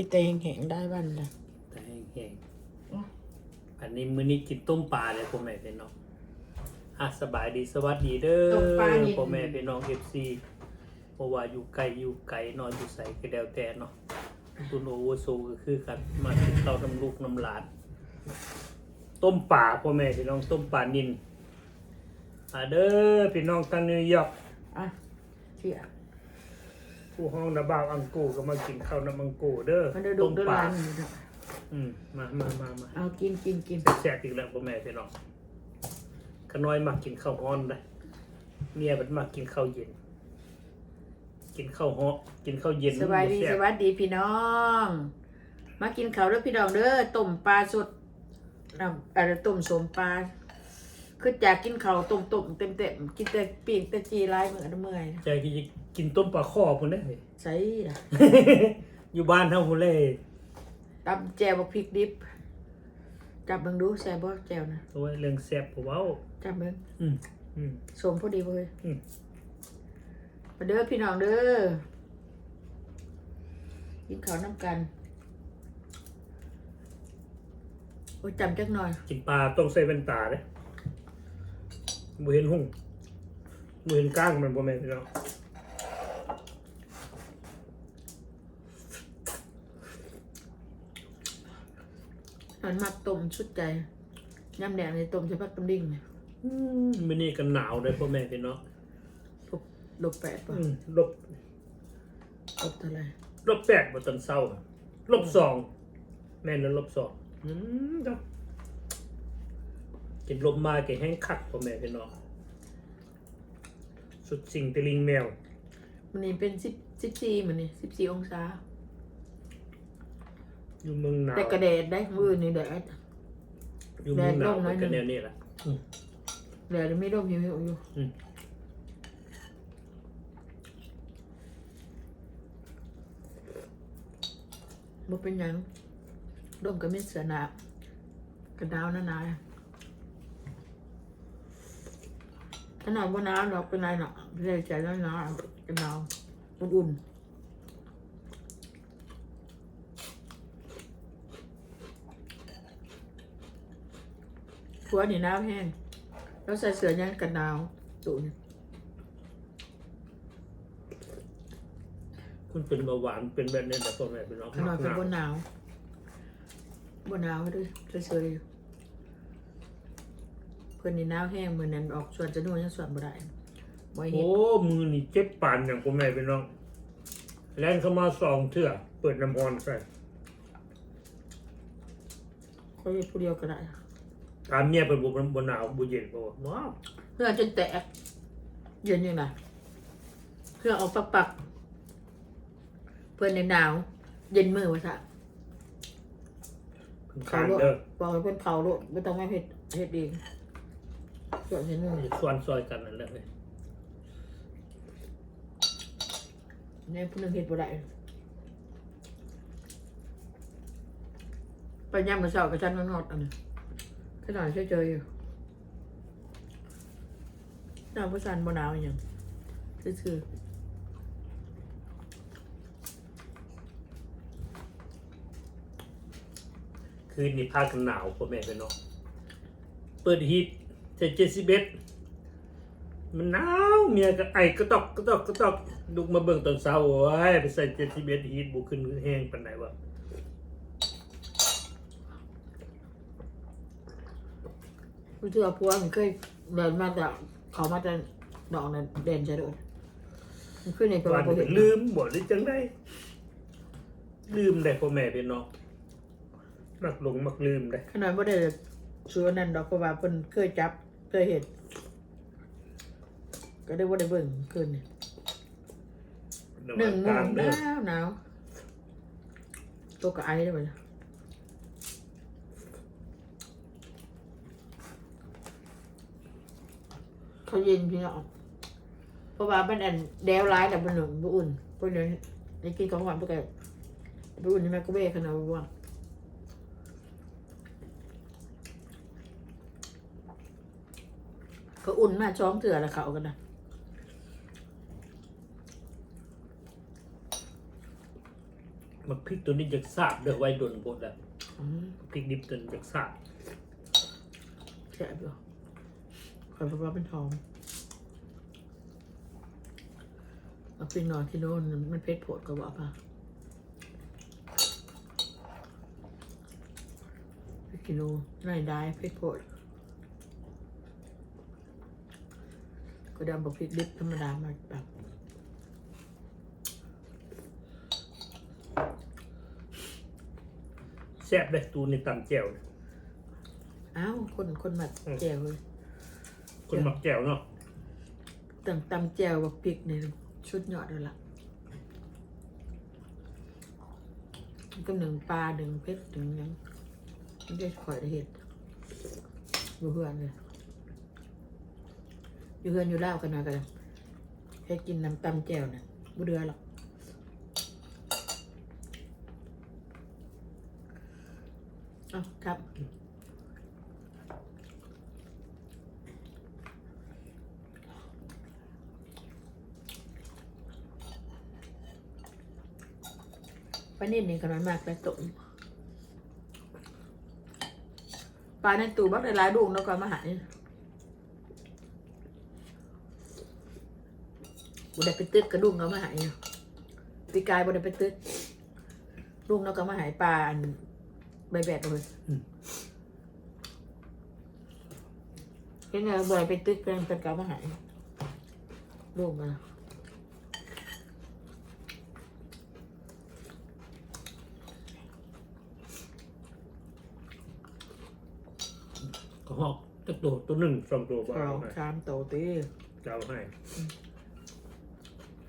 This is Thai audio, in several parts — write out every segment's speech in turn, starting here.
กินเตงแห้งๆได้บ้านละแต่แห้งๆอันนี้มื้อนี้กินต้มปลาเลยพ่อแม่พี่น้องอะสบายดีสวัสดีเด้อพ่อแม่พี่น้อง FC เพราะว่าอยู่ไกลอยู่ไกลนอนอยู่ใส่ก็แล้วแต่เนาะตุนโอเวอร์โซก็คือกันมากินข้าวน้ำลูกน้ำหลานต้มป่าพ่อแม่พี่น้องต้มป่านินอะเด้อพี่น้องทางนิวยอร์กอะเชี่ย ผู้ห้องนาบ่าวอังกูก็มากินข้าวน้ำอังกูเด้อมันได้ดูต้มด้วยป่าร้านนี่เนาะอืมมามามามาเอากินกินกินแซ่บอีกแล้วพ่อแม่พี่น้องขน้อยมักกินข้าวฮ้อนเลยเมียมันมักกินข้าวเย็น กินข้าวฮ้อนกินข้าวเย็นสบายดีแซ่สวัสดีพี่น้อง มากินข้าวแล้วพี่น้องเด้อต้มปลาสดน้ำอะไรต้มสมปลาคือจากกินข้าวต้มต้มเต็มเต็มๆกินแต่ปีกแต่จีไรเหมือนเมื่อย ใจที่จะ กินต้มปลาข้อพุ่นได้อใส่ล่ะอยู่บ้านเท่าพุ่นเลยตำแจวบักพริกดิบ จับเบิ่งดูใส่บ่แจวนะโอ้ยเรื่องแซ่บผมเว้าจับเบิ่งอืมอืม สมพอดีบ่เลยอืม มาเด้อพี่น้องเด้อกินข้าวน้ำกันโอ้ยจำจักหน่อย กินปลาต้องใส่แว่นตาเด้อบ่เห็นหุ่งบ่เห็นก้างมันพ่อแม่พี่น้อง มันมักต้มชุดใจยำแดงในต้มใส่ผักตำดิ่งเนี่ยอืมมื้อนี้ก็หนาวเลยพ่อแม่พี่น้องลบลบแปดป่ะอืมลบลบเท่าไหรลบแปดบนตอนเศร้าอะลบสองแม่นแล้วลบสองอืมจ้ะกินลมมาแกแห้งคักพ่อแม่พี่น้องสุดสิ่งตะลิงแมวมันนี่เป็นสิบสิบสี่มันนี่สิบสี่องศา อยู่เมืองหนาวแต่กระแดดได้มือนี่แดด อยู่เมืองหนาวแดดร่มหน่อยเป็นหนึ่กันงแนวนี้แหละอืมแดดไม่ร่มหิวๆอยู่อืมบ่เป็นหยังร่มก็ไม่เสือหนาวกระดาวหนาหนาขนาดว่าหนาวดอกเป็นไรเนาะไม่ได้ใจร้อนหนาวกระดาวอุ่นๆ ผัวนี่หนาวแห้งแล้วใส่เสื้อยังกันหนาวตุนคุณเป็นเบาหวานเป็นแบบนี้แต่พ่อแม่พี่น้องขนาดหเป็นนาวบนหนาวบนหนาวด้วยเฉยๆเพื่อนนี่หนาวแห้งเหมือนนั้นออกสวนจะนู่นยังสวนบ่ได้บ่เห็โอ้นมือนี่เจ็บปานอย่างพ่อแม่พี่น้องแล่นเข้ามาสองเถื่อเปิดน้ำพรใส่เขาเฮ็ดผู้เดียวก็ได้ ตามเมียเป็นบุบนหนาวบุเย็นบ่ว้าวเพื่อจนแตก เย็นยังไงเพื่อเอาปักปักเพื่อนในหนาว เย็นมือวะท่ะเขาคานโลดเด้อบอกให้เพื่อนเขาโลดไม่ต้องมาเฮ็ดเฮ็ดเองส่วนเย็นมือส่วนซอยกันนั่นแหละเว้ยเนี่ยผู้หนึงเฮ็ดบ่ได้ไปย่ำมาเช้ากับฉันมันงอดอันนี้ ขนาดเฉยๆอยู่หนาวประสานบ่หนาวอหย่างซื่อคืนนี้พากันหนาวพ่อแม่พี่น้องเปิดฮีทเจ็ดเจสิบเอ็ดมันหนาวเมียก็ไอก็ตอกก็ตอกก็ตอกลุกมาเบิ่งตอนเช้าโอ้ยไปใส่เจ็ดสิบเอ็ดฮีทบุขึ้นแห้งปานไหนวะ ผู้เชื่อพัวมันเคยเดินมาจากเขามาจากดอกนั้นเด่นใช่ด้วยมันขึ้นในตัววันเราเห็นลืมบ่ได้จังได้ ลืมได้พ่อแม่พี่น้องมักหลงมักลืมได้ขนาดว่าได้ซื้ออันนั่นดอกเพราะว่าเพิ่นเคยจับเคยเห็นก็ได้ว่าได้เบิ่งขึ้นนี่ระหนึ่งโมกลางงหเด้อนาวหนาวตัวกับไอได้ไหม เขาเย็นพี่น้องเพราะว่ามันอันแดวร้ายแต่มันหนุ่มบ่อุ่นเพราะเดี๋ยวนี้ได้กินของหวานไปกันไปอุ่นนี่แม่ก็เบ้ขนาดว่าก็อุ่นมาช้อมเถื่อละเขากันนะมมักพริกตัวนี้จะสาบเด้อไว้ดนบดแล้วอืมพริกดิบตัวนี้จะสาบแซ่บอยู่ คอยบอกว่าเป็นทองเอาไปนอนที่โน่นมันเพชรโผดก็บอกป่ะไปกิโลไรได้เพชรโผดก็ดำบอกพริกดิบธรรมดามาแบบแซ่บเลยตูในตำแจ่วเนี่ยอ้าวคนคนหมัดแจวเลย คนมักแจ่วเนาะต่างตำแจวกับพริกเนี่ยชุดหยอดเลยล่ะก็หนึ่งปลาหนึ่งเพชรหนึ่งยังไม่ได้ข่อยได้เห็ดอยู่เพื่อนเลยอยู่เพื่อนอยู่เล่ากันนะกันแค่กินน้ำตำแจวเนี่ยบ่เดือหรอกอ้าครับ ปลาเน่นนี่กันมากแล้วตุ่มปลาในตู้บักได้หลายดวงแล้วก็มาหานี่บุได้ไปตึกกระดุงเขามาหายเนี่ยปีกายบุได้ไปตึกดุงแล้วก็มาหายปลาอันใบแบบเลยเห็นไงบุได้ไปตึกเป็นเป็นเกามาหายดุงมา ก็ หอกตัวตัวตัวหนึ่งสองตัวบ่เราอาให้ชามโตตีจะเอาให้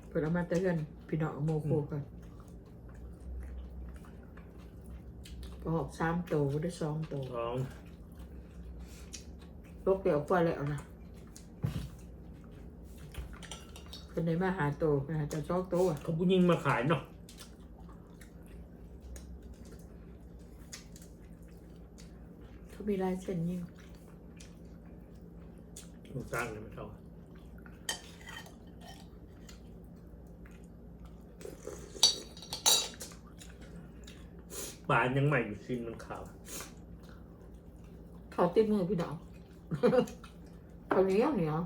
เปิดเอามาเตือนพี่น้องโมโคกันพอหอกสามโตก็ได้สองโตสองลกเดี๋ยวกว่าแล้วนะเป็นในมาหาโตเป็นหาเจะชอกโตอะเขาผู้ยิงมาขายเนาะเขามีลายเส้นยิ่ง ต้องสร้างเลยไม่เท่าปลายังใหม่อยู่ชิ้นมันขาวเขาติดมือพี่น้องเขาเหนี้ยวเหนียว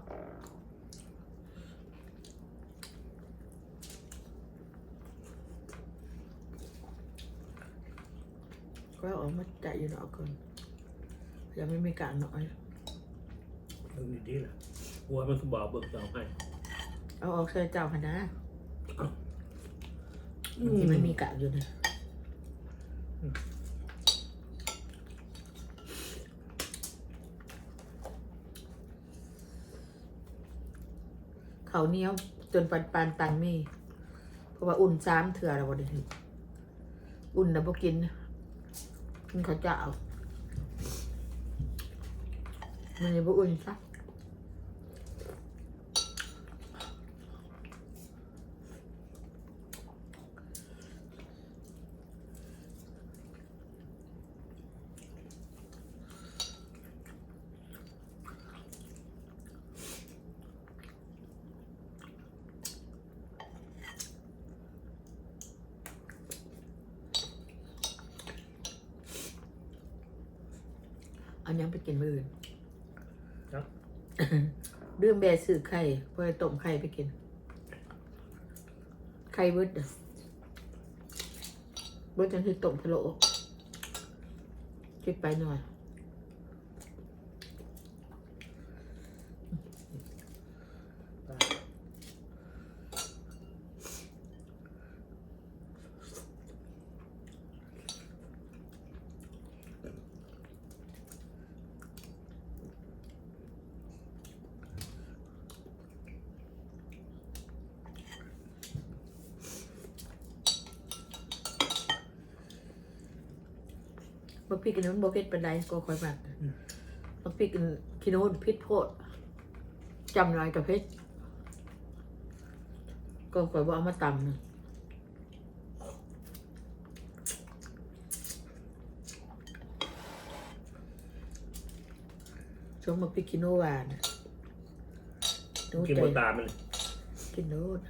ก็เอามาจ่ายอยู่เนาะก่อนยังไม่มีการน้อย เรื่องนี้ดีแหละวัวมันก็บอกเบิกจะเอาให้เอาออกใส่เจ้าคณะที่มันมีกะอยู่นะเขาวเหนี้ยวจนปันปานตังมี เพราะว่าอุ่นซ้ำเถื่อแล้ววันนี้อุ่นนะพวกกินกินข้าวเจ้า มันบ่อุ่นซะเอายังไปกินมืออื่น เรื่องแบสื่อไข่เพื่อต้มไข่ไปกิน ไข่เบิดเบิดจังคือต้มพะโล้คิดไปหน่อย บักพริกอันนั้นบ่เผ็ดปานใดก็ค่อยมากบักพริกอันขี้โน้นพิษโพดจำหน่อยกับเผ็ดก็ค่อยบ่เอามาตำนะช่วงบักพริกขี้โนหวานน่ะโน้ตกินใจบนตามันกินโน้ต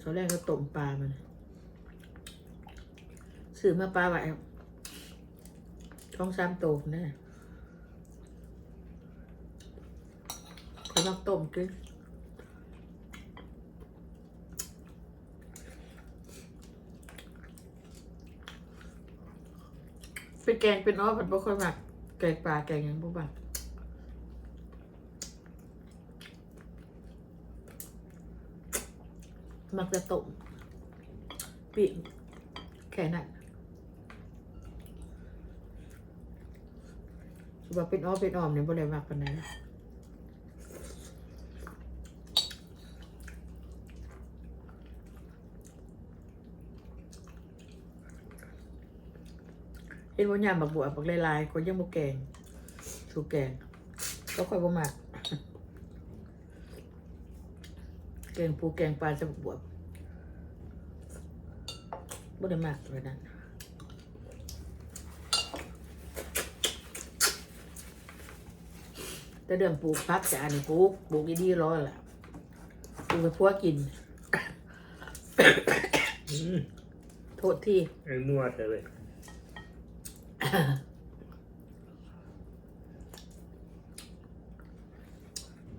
เขาแรกก็ต้มปลามันซื้อมาปลาไหวท้องสามโตกนะเขาต้องต้มกินเป็นแกงเป็นอ้อผัดบ่ค่อยมักแกงปลาแกงยังบ่มัก มักจะต้มปีกแค่นั้นสิว่าเป็นอ้อเป็นออมเนี่ยบ่ได้มักปานใดนเห็นว่ายามบักบัวบักลายๆคนยังบ่แกงสูแกงก็ค่อยบ่มัก แกงปูแกงปลาจะบักบัวบ่ได้มักเลยนั้นแต่เรื่องปลูกพักจะอันนี้ปลูกปลูกดีๆร้อยแหละปลูกไปพัวกินอืมโทษที่ไอ้มั่วเถอะเลย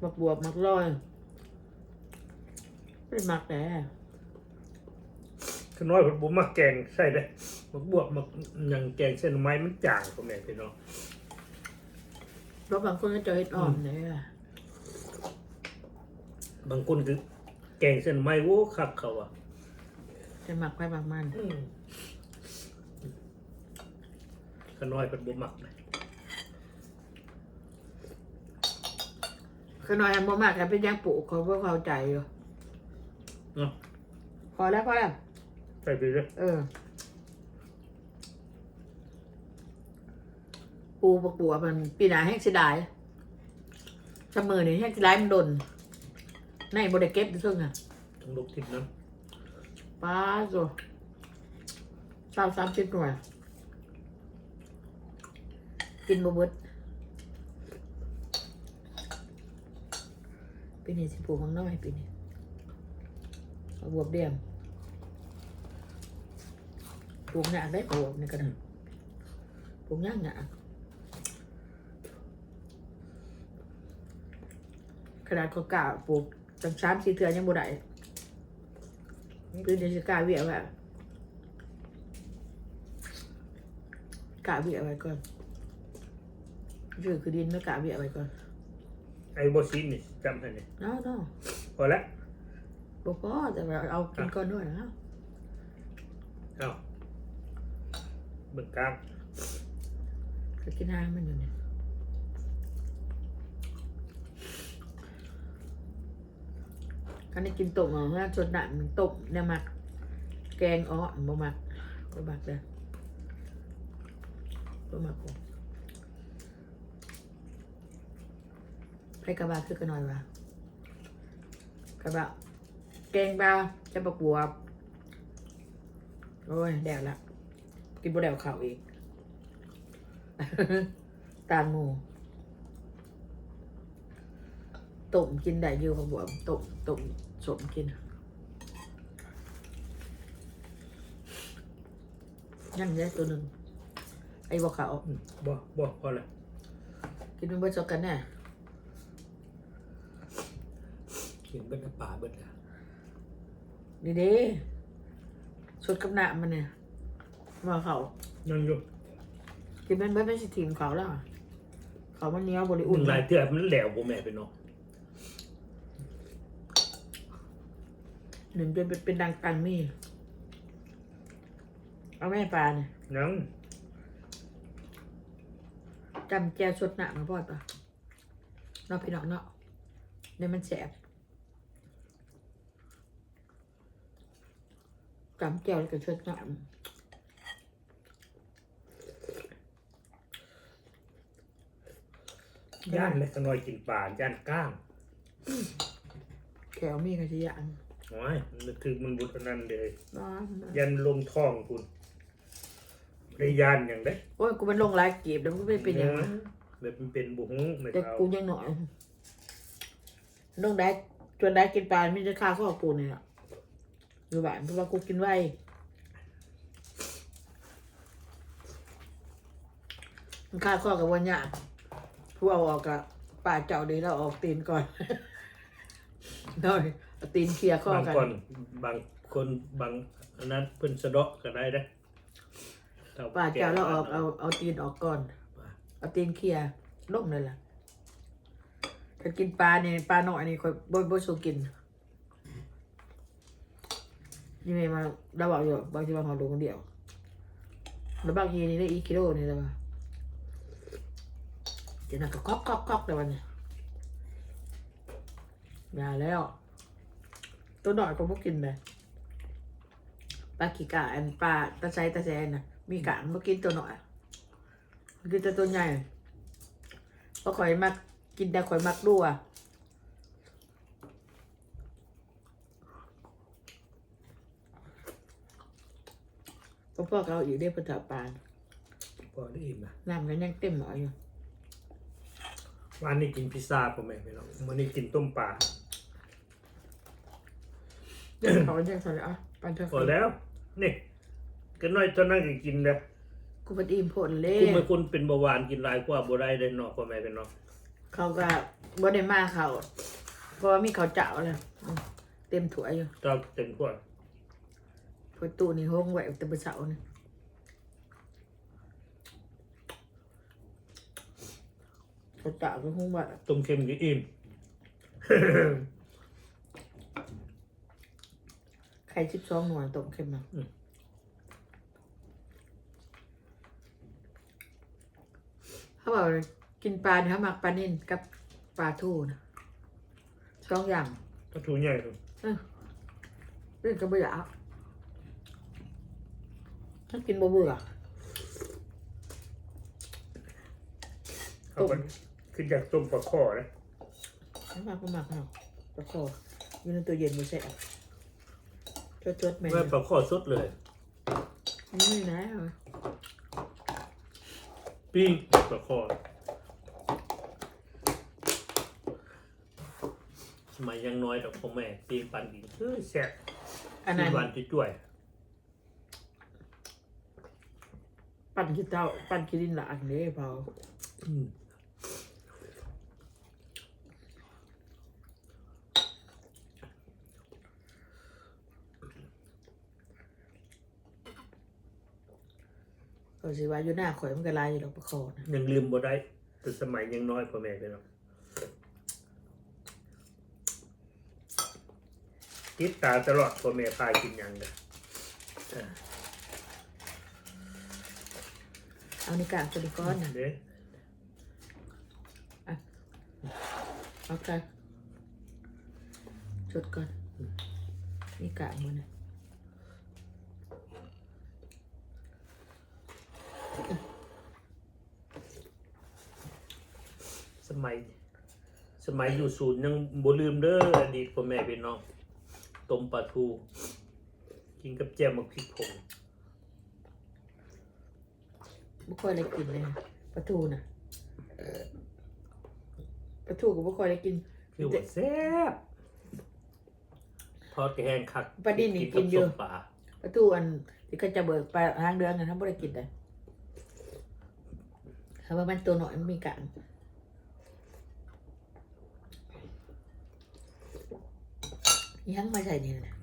มักบวบมักร้อย ไม่ได้มักแต่ขน้อยผมมาแกงใส่ได้มักบวกมักหยังแกงเส้นไม้มันจางพ่อแม่พี่น้องเพราะบางคนก็จะเห็ดอ่อมเนี่ยบางคนคือแกงเส้นไม้โว้คักเขาอะจะมักไปมักมันอืมขน้อยเป็นบ่มักเลยคือน้อยอันบ่มากแต่เป็นยังปลูกเขาก็เข้าใจอยู่ เนาะพอแล้วพอแล้ว ใส่ไปเลยเออ ปูบักบัวมันปีหนาแห้งเสียดายเสมอนี่แห้งเสียดายมันดนในบริเก็บด้วยซึ่งอะต้องลุกทิพย์น้ป้าโซสามสามสิบหน่วย กินบะเบิดปีนี้สิปลูกมังน้อยปีนี้เอา บวบเดียมปลูกหนาได้บวบนี่ก็ได้ปลูกย่างหนาขนาดเขากล้าปลูกจังสามสี่เทือยังบ่ได้คือเดี๋ยวจะกล้าเวียไว้กล้าเวียไว้ก่อนชื่อคือดินไม่กล้าเวียไว้ก่อนำไอ้บอซีนนี่จำให้นี่เนาะเนาะพอแล้ว บอกก็แต่ว่าเอากินก่อนด้วยนะเอาเบิ่งกลางก็กินน้ำมันอยู่เนี่ยกันได้กินต้มเอาเมื่อชนหนังต้มเนี่ยมักแกงอ้อบ่มักบ่มักเลยบ่มักผมไปกระบะคือกันหน่อยวะกระบะ แกงปลาจะประกวบโอ้ยแดวละ กินบ่แดวข่าวอีก ตามหมูต้มกินได้อยู่ของบวมต้มต้มสมกิน นั่นได้ตัวหนึ่งไอ้บอกเขาวอืมบ่บ่พอแล้วกินมันเบิดจกันแน่กินเบิดน้ำปลาเบิดแล้ วดีดีๆชุดกับหน้ามันเนี่ยมาเขายังอยู่กินมันเบิดไม่ใช่ทีมเขาแล้วอะเขามันเหนี้ยวบริอุ่อุ่นนหลายเทื่อมันแหลวบ่แม่พี่น้องหนึ่งจนเป็นเป็นดังกันมีเอาแม่ปลาเนี่ยยังจำแจวสดหนักมาพอดปะเนาะพี่น้องเนาะเดี๋ยวมันแสบ จำแจวแล้วกับสดหนักย่านเลยขน้อยกินปลาย่านก้างแขวมีกระชิยานโอ้ยนึกถึงมันบุตรนั่นเลยน้อยยันลงท้องคุณได้ยานอย่างได้โอ้ยกูมันลงหลายกีบแล้วกูไม่เป็นอย่างนั้นแบบมันเป็นบุหงไม่แต่เอากูยังหน่อยลงได้จนได้กินปลาไม่ได้ค่าข้าวปูเนี่ย อยู่บ้านเพราะว่ากูกินไวมันค่าข้อกับวันยากผู้เอาออกกับป่าเจ้าเดี๋ยวเราออกตีนก่อนน้อยเอาตีนเคลียร์ข้อบางกัน คนบางคนบางอันนั้นเพิ่นสะเดาะก็ได้เด้อป่าเจ้าเราออกเอาเอาตีนออกก่อน เอาตีนเคลียร์ล่มเลยล่ะถ้ากินปลาเนี่ยปลาหน่อยนี่ค่อยบ่บ่สูกิน ยังไงมาเราบอกอยู่บางทีบางหอดูคนเดียวแล้วบางทีนี่ได้อีกกิโลนี่แล้วว่าเดี๋ยวนั่นก็ก๊อกก๊อกก๊อกแต่วันนี้อย่าแล้ว ตัวหน่อยก็พวกกินเลยปลาขี้กาอันปลาตะไซตะแซนนะมีกางมากินตัวหน่อยกินแต่ตัวใหญ่เพราะข่อยมักกินแต่ข่อยมักดูอะ พ่อเขาอีกได้อเพุทธปานพอได้อิ่มนะน้ำกันยังเต็มหมออยู่วันนี้กินพิซซ่าพ่อแม่พี่น้องมื้อนี้กินต้มปลาเดี๋ยวเขาจะใส่อะปันเถพออะแล้ว นี่ก็น้อยตอนนั้นก็กินเด้อกูเป็นอิ่มผลเลกูยเป็นคนเป็นเบาหวานกินหลายกว่าบ่ได้เด้อเนาะพ่อแม่พี่น้องเขาก็บ่ได้มาเขาเพราะว่ามีเขาวเจ้าเลยอืมเต็มถ้วยอยู่เจ้าเต็มถ้ว ยถ้วยตู้นี่ห้องไว้แต่เบอร์เสานี่เขาวเจ้าก็ห้องไว้ต้มเค็มก็อิ่ม ไข่ชิบสองหน่วยต้มเค็มมาเขาบอกเลยกินปลาเนี่ยเขาหมักปลานิ่นกับปลาทูนะสองอย่างถ้าถูใหญ่สุดเรื่องก็ไม่อยาก ถ้ากินบ่เบื่อเอาไปคืออยากต้มปลาข้อนะไม่มากก็มากเนาะตะคออยู่ในตู้เย็นมือแสบจดจดๆแม่นว่าปลาข้อสดเลย นี่นะปิ้งปลาข้อสมัยยังน้อยแต่พ่อแม่ปิ้งปันกินเฮ้ยแซ่บอันสี่นั้นวันที่จ่วย ปั่นขี้เต้าปั่นขี้ดินหลากนี่เปล่าอืมก็สิว่าอยู่หน้าข่อยมันก็ลายอยู่ดอกประคอนะยังลืมบ่ได้ แต่สมัยยังน้อยพ่อแม่เลยเนาะติดตาตลอดพ่อแม่พากินหยังเลย เอาในกากตัวนี้ก้อนนะเด้เอาไปจดก่อน นี่กากมันนะสมัย สมัยอยู่ศูนย์ยังบ่ลืมเด้ออดีตพ่อแม่พี่น้องต้มปลาทู กินกับแจ่วมักพริกผง บ่ค่อยได้กินเลยนะปลาทูนะปลาทูก็บ่ค่อยได้กิน คือว่าแซ่บทอดกระแหงคักปลาดิ้นนี่กักินเยอะส้มปลาปลาทูอันที่เขาจะเบิกปลาทางเดือนนะถ้าไม่ได้กินเลยเขาว่ามันตัวหน่อยมันมีกางยังมาใส่นี่นะ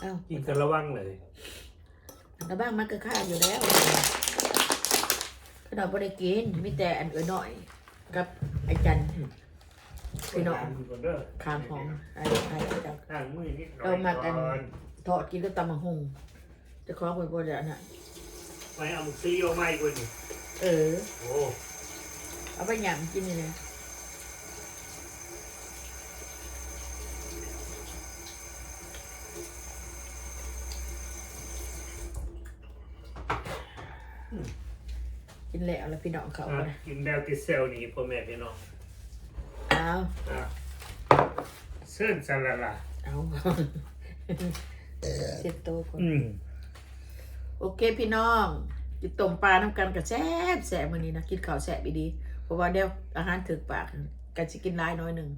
เอ้ากินกันระวังเลยแล้วบ้างมันก็ค่าอยู่แล้ว ขนมไม่ได้กินมีแต่อันเออหน่อย กับไอ้จันพี่น้องก่อนเด้อคางของไอ้ไอ้เจ้าข้างมือนิดหน่อยเอามากันก่อนทอดกินก็ตำมะฮงจะคล้องไปบ่ได้น่ะไปเอาซีเอาไม้กว่านี่เออ โอ้เอาไปหยำกินนี่เลย กินแล้วแล้วพี่น้องเขาอะไปกินแล้วติดเซลนี่พ่อแม่พี่น้องเอาอะเส้นสลัดล่ะเอาเช็ดโต๊ะก่อนอืมโอเคพี่น้องกินต้มปลาน้ำกันกับแซ่บแซ่บมื้อนี้นะกินข้าวแซ่บอีดีเพราะว่าเดี๋ยวอาหารถึกปากกันจะกินหลายน้อยหนึ่ง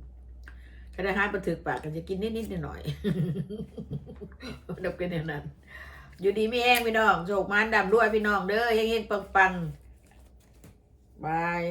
ถ้าได้อาหารมาถึกปากกันจะกินนิดๆหน่อยๆดอกเป็นอย่างนั้น อยู่ดีไม่แห้งพี่น้องโศกมันดำด้วยพี่น้องเด้อเฮงๆปังๆ บาย